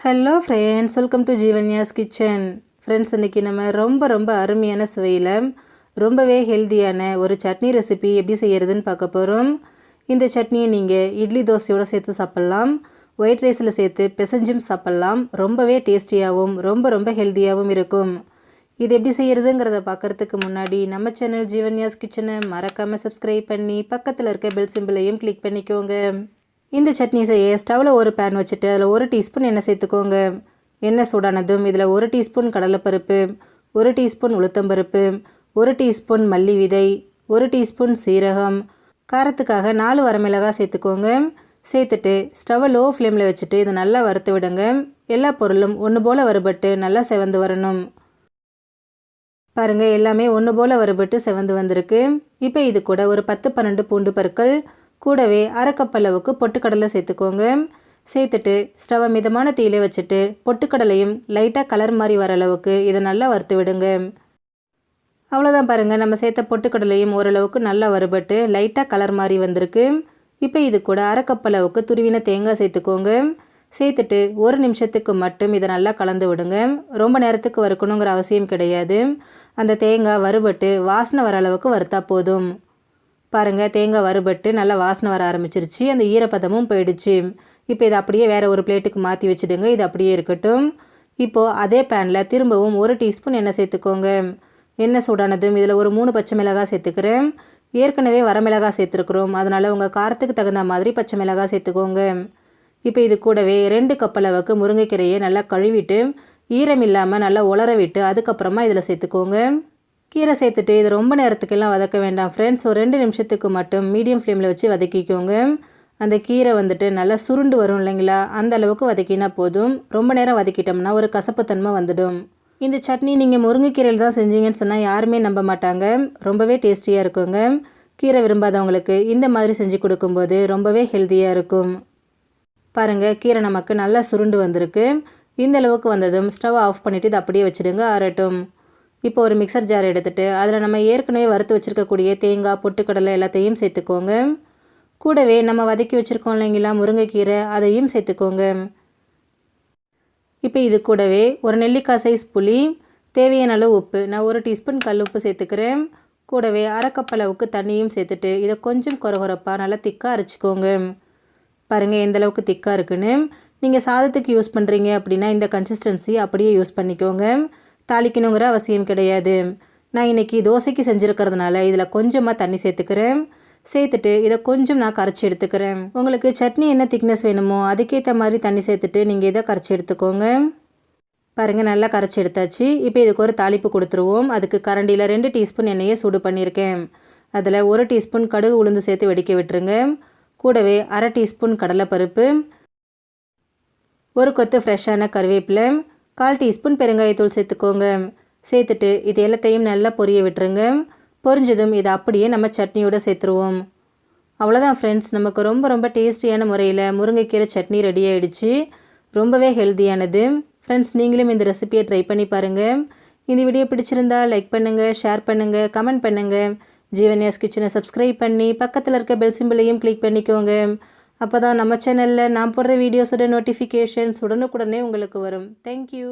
Hello friends welcome to Jeevanya's kitchen friends இன்றைக்கி நம்ம ரொம்ப ரொம்ப அருமையான சுவையில் ரொம்பவே ஹெல்த்தியான ஒரு சட்னி ரெசிபி எப்படி செய்கிறதுன்னு பார்க்க போகிறோம் இந்த சட்னியை நீங்கள் இட்லி தோசையோடு சேர்த்து சாப்பிட்லாம். ஒயிட் ரைஸில் சேர்த்து பிசைஞ்சும் சாப்பிட்லாம். ரொம்பவே டேஸ்டியாகவும் ரொம்ப ரொம்ப ஹெல்த்தியாகவும் இருக்கும். இது எப்படி செய்கிறதுங்கிறத பார்க்குறதுக்கு முன்னாடி நம்ம சேனல் ஜீவன்யாஸ் கிச்சனை மறக்காமல் சப்ஸ்கிரைப் பண்ணி பக்கத்தில் இருக்க பெல் சிம்பிளையும் கிளிக் பண்ணிக்கோங்க. இந்த சட்னி செய்ய ஸ்டவ்வில் ஒரு பேன் வச்சுட்டு அதில் ஒரு டீஸ்பூன் எண்ணெய் சேர்த்துக்கோங்க. எண்ணெய் சூடானதும் இதில் ஒரு டீஸ்பூன் கடலைப்பருப்பு ஒரு டீஸ்பூன் உளுத்தம்பருப்பு ஒரு டீஸ்பூன் மல்லி விதை ஒரு டீஸ்பூன் சீரகம். காரத்துக்காக நாலு வரமிளகாய் சேர்த்துக்கோங்க. சேர்த்துட்டு ஸ்டவ்வை லோ ஃப்ளேமில் வச்சுட்டு இதை நல்லா வறுத்து விடுங்க. எல்லா பொருளும் ஒன்று போல் வறுபட்டு நல்லா செவந்து வரணும். பாருங்கள் எல்லாமே ஒன்று போல் வறுபட்டு செவந்து வந்திருக்கு. இப்போ இது கூட ஒரு பத்து பன்னெண்டு பூண்டு பற்கள் கூடவே அரைக்கப்பளவுக்கு பொட்டுக்கடலை சேர்த்துக்கோங்க. சேர்த்துட்டு ஸ்டவை மிதமான தீயிலே வச்சுட்டு பொட்டுக்கடலையும் லைட்டாக கலர் மாதிரி வர அளவுக்கு இதை நல்லா வறுத்து விடுங்க. அவ்வளோதான் பாருங்கள் நம்ம சேர்த்த பொட்டுக்கடலையும் ஓரளவுக்கு நல்லா வறுபட்டு லைட்டாக கலர் மாதிரி வந்திருக்கு. இப்போ இது கூட அரைக்கப்பளவுக்கு துருவின தேங்காய் சேர்த்துக்கோங்க. சேர்த்துட்டு ஒரு நிமிஷத்துக்கு மட்டும் இதை நல்லா கலந்து விடுங்க. ரொம்ப நேரத்துக்கு வறுக்கணுங்கிற அவசியம் கிடையாது. அந்த தேங்காய் வறுபட்டு வாசனை வர அளவுக்கு வறுத்தா போதும். பாருங்கள் தேங்காய் வறுபட்டு நல்லா வாசனை வர ஆரம்பிச்சிருச்சு. அந்த ஈரப்பதமும் போயிடுச்சு. இப்போ இதை அப்படியே வேறு ஒரு பிளேட்டுக்கு மாற்றி வச்சுடுங்க. இது அப்படியே இருக்கட்டும். இப்போது அதே பேனில் திரும்பவும் ஒரு டீஸ்பூன் எண்ணெய் சேர்த்துக்கோங்க. எண்ணெய் சூடானதும் இதில் ஒரு மூணு பச்சை மிளகாய் சேர்த்துக்கிறேன். ஏற்கனவே வரமிளகாய் சேர்த்துருக்குறோம். அதனால் உங்கள் காரத்துக்கு தகுந்த மாதிரி பச்சை மிளகாய் சேர்த்துக்கோங்க. இப்போ இது கூடவே ரெண்டு கப் அளவுக்கு முருங்கைக்கீரையை நல்லா கழுவிட்டு ஈரம் இல்லாமல் நல்லா உலர விட்டு அதுக்கப்புறமா இதில் சேர்த்துக்கோங்க. கீரை சேர்த்துட்டு இது ரொம்ப நேரத்துக்கெல்லாம் வதக்க வேண்டாம். ஃப்ரெண்ட்ஸ் ஒரு ரெண்டு நிமிஷத்துக்கு மட்டும் மீடியம் ஃப்ளேமில் வச்சு வதக்கிக்கோங்க. அந்த கீரை வந்துட்டு நல்லா சுருண்டு வரும் இல்லைங்களா? அந்த அளவுக்கு வதக்கினா போதும். ரொம்ப நேரம் வதக்கிட்டோம்னா ஒரு கசப்புத்தன்மை வந்துடும். இந்த சட்னி நீங்கள் முருங்கைக்கீரையில் தான் செஞ்சீங்கன்னு சொன்னால் யாருமே நம்ப மாட்டாங்க. ரொம்பவே டேஸ்டியாக இருக்குங்க. கீரை விரும்பாதவங்களுக்கு இந்த மாதிரி செஞ்சு கொடுக்கும்போது ரொம்பவே ஹெல்த்தியாக இருக்கும். பாருங்கள் கீரை நமக்கு நல்லா சுருண்டு வந்திருக்கு. இந்த அளவுக்கு வந்ததும் ஸ்டவ் ஆஃப் பண்ணிவிட்டு இதை அப்படியே வச்சுடுங்க ஆறட்டும். இப்போ ஒரு மிக்சர் ஜார் எடுத்துகிட்டு அதில் நம்ம ஏற்கனவே வறுத்து வச்சுருக்கக்கூடிய தேங்காய் பொட்டுக்கடலை எல்லாத்தையும் சேர்த்துக்கோங்க. கூடவே நம்ம வதக்கி வச்சுருக்கோம் இல்லைங்களா முருங்கைக்கீரை அதையும் சேர்த்துக்கோங்க. இப்போ இது கூடவே ஒரு நெல்லிக்காய் சைஸ் புளி தேவையான அளவு உப்பு நான் ஒரு டீஸ்பூன் கல் உப்பு சேர்த்துக்கிறேன். கூடவே அரைக்கப் அளவுக்கு தண்ணியும் சேர்த்துட்டு இதை கொஞ்சம் குறகுறப்பாக நல்லா திக்காக அரைச்சிக்கோங்க. பாருங்கள் எந்தளவுக்கு திக்காக இருக்குன்னு. நீங்கள் சாதத்துக்கு யூஸ் பண்ணுறீங்க அப்படின்னா இந்த கன்சிஸ்டன்சி அப்படியே யூஸ் பண்ணிக்கோங்க. தாளிக்கணுங்கிற அவசியம் கிடையாது. நான் இன்றைக்கி தோசைக்கு செஞ்சுருக்கிறதுனால இதில் கொஞ்சமாக தண்ணி சேர்த்துக்கிறேன். சேர்த்துட்டு இதை கொஞ்சம் நான் கரைச்சி எடுத்துக்கிறேன். உங்களுக்கு சட்னி என்ன திக்னஸ் வேணுமோ அதுக்கேற்ற மாதிரி தண்ணி சேர்த்துட்டு நீங்கள் இதை கரைச்சி எடுத்துக்கோங்க. பாருங்கள் நல்லா கரைச்சி எடுத்தாச்சு. இப்போ இதுக்கு ஒரு தாளிப்பு கொடுத்துருவோம். அதுக்கு கரண்டியில் ரெண்டு டீஸ்பூன் எண்ணெயை சூடு பண்ணியிருக்கேன். அதில் ஒரு டீஸ்பூன் கடுகு உளுந்து சேர்த்து வெடிக்க விட்டுருங்க. கூடவே அரை டீஸ்பூன் கடலைப்பருப்பு ஒரு கொத்து ஃப்ரெஷ்ஷான கருவேப்பிலை கால் டீஸ்பூன் பெருங்காயத்தூள் சேர்த்துக்கோங்க. சேர்த்துட்டு இது எல்லாத்தையும் நல்லா பொரிய விட்டுருங்க. பொரிஞ்சதும் இதை அப்படியே நம்ம சட்னியோடு சேர்த்துருவோம். அவ்வளோதான் ஃப்ரெண்ட்ஸ் நமக்கு ரொம்ப ரொம்ப டேஸ்டியான முறையில் முருங்கைக்கீரை சட்னி ரெடி ஆகிடுச்சு ரொம்பவே ஹெல்த்தியானது ஃப்ரெண்ட்ஸ் நீங்களும் இந்த ரெசிபியை ட்ரை பண்ணி பாருங்கள் இந்த வீடியோ பிடிச்சிருந்தா லைக் பண்ணுங்கள் ஷேர் பண்ணுங்கள் கமெண்ட் பண்ணுங்கள் ஜீவன்யாஸ் கிச்சனை சப்ஸ்கிரைப் பண்ணி பக்கத்தில் இருக்க பெல் சிம்பிளையும் கிளிக் பண்ணிக்கோங்க. அப்போ தான் நம்ம சேனலில் நான் போடுற வீடியோஸோட நோட்டிஃபிகேஷன்ஸ் உடனுக்குடனே உங்களுக்கு வரும். தேங்க்யூ